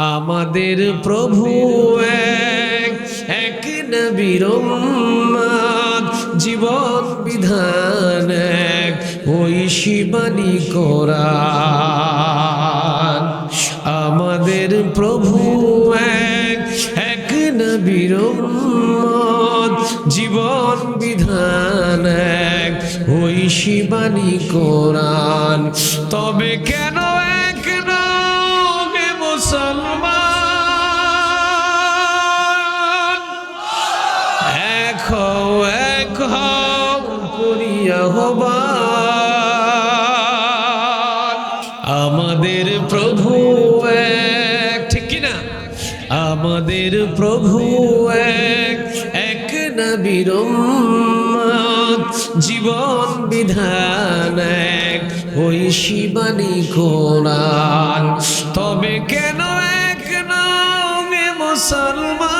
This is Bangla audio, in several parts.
আমাদের প্রভু এক এক নবীর জীবন বিধান এক, ওই শিবানী কোরআন। আমাদের প্রভু এক এক নবীর জীবন বিধান এক, ওই শিবানী কোরআন। তবে কেন এক হও এক হও করিয়া হবান আমাদের প্রভু এক ঠিক কিনা আমাদের প্রভু এক এক নবীর উম্মত, জীবন বিধান এক ওই শিবানী কোরআন। তবে কেন এক নবে মুসলমান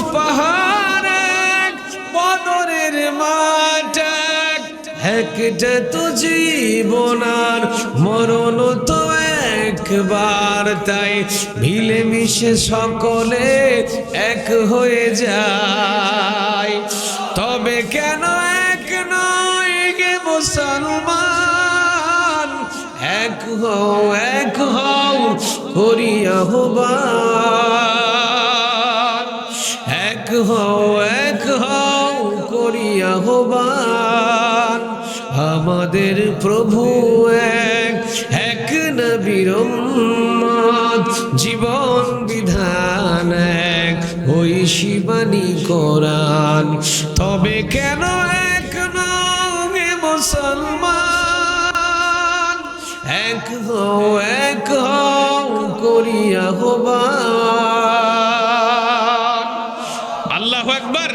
একটা তো জীবনার মরণ তো একবার, তাই মিলে মিশে সকলে এক হয়ে যায়। তবে কেন এক নয় গে মুসলমান? এক হও এক হও করিয়া হবান এক হও এক হও করিয়া হবান আমাদের প্রভু এক এক নবীর জীবন বিধান এক, ওই শিবানী কোরআন। তবে কেন এক নামে মুসলমান? এক হও এক হও করিয়া হবা আল্লাহ একবার